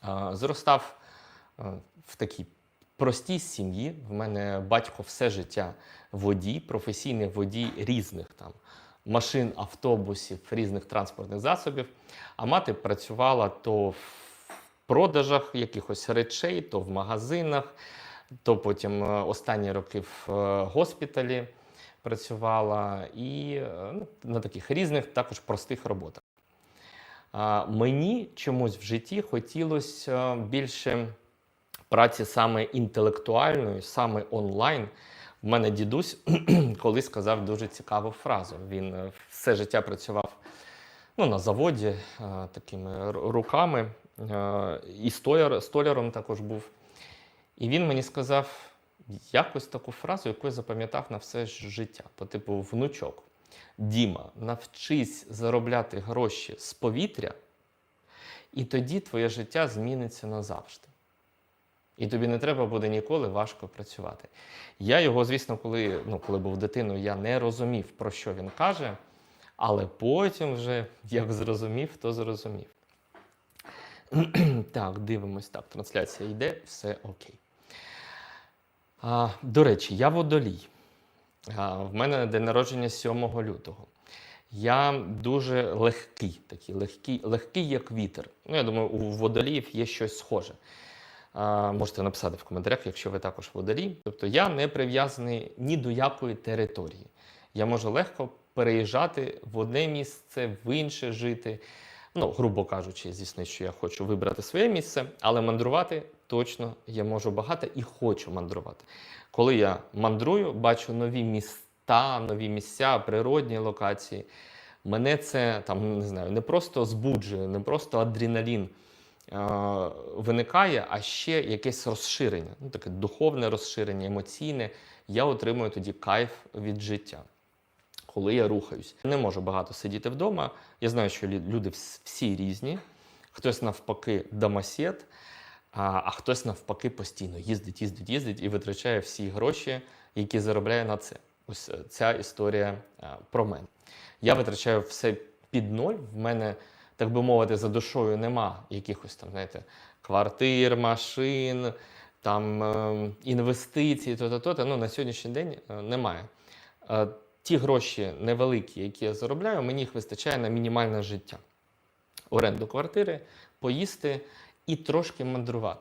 А, Зростав е, в такій простій сім'ї. В мене батько все життя водій, професійний водій різних там машин, автобусів, різних транспортних засобів. А мати працювала то в продажах якихось речей, то в магазинах, то потім е, останні роки в е, госпіталі працювала і е, ну, на таких різних, також простих роботах. Мені чомусь в житті хотілося більше праці саме інтелектуальної, саме онлайн. В мене дідусь колись сказав дуже цікаву фразу. Він е, все життя працював ну, на заводі е, такими руками, е, і столяр, столяром також був. І він мені сказав якось таку фразу, яку я запам'ятав на все життя. По типу, внучок, Діма, навчись заробляти гроші з повітря, і тоді твоє життя зміниться назавжди. І тобі не треба буде ніколи важко працювати. Я його, звісно, коли, ну, коли був дитиною, я не розумів, про що він каже, але потім вже як зрозумів, то зрозумів. так, дивимось, так, трансляція йде, все окей. А, до речі, я водолій. В мене день народження 7 лютого. Я дуже легкий, такий легкий, легкий як вітер. Ну, я думаю, у водоліїв є щось схоже. А, можете написати в коментарях, якщо ви також водолій. Тобто я не прив'язаний ні до якої території. Я можу легко переїжджати в одне місце, в інше жити. Ну, грубо кажучи, звісно, що я хочу вибрати своє місце, але мандрувати точно я можу багато і хочу мандрувати. Коли я мандрую, бачу нові міста, нові місця, природні локації. Мене це там не знаю, не просто збуджує, не просто адреналін е, виникає, а ще якесь розширення, ну таке духовне розширення, емоційне. Я отримую тоді кайф від життя коли я рухаюсь. Не можу багато сидіти вдома. Я знаю, що люди всі різні. Хтось навпаки домосед, а, а хтось навпаки постійно їздить, їздить, їздить і витрачає всі гроші, які заробляє на це. Ось е, ця історія е, про мене. Я витрачаю все під ноль. В мене, так би мовити, за душою нема якихось там, знаєте, квартир, машин, там е, інвестицій, то-то, то Ну, на сьогоднішній день е, немає. Ті гроші невеликі, які я заробляю, мені їх вистачає на мінімальне життя. Оренду квартири, поїсти і трошки мандрувати.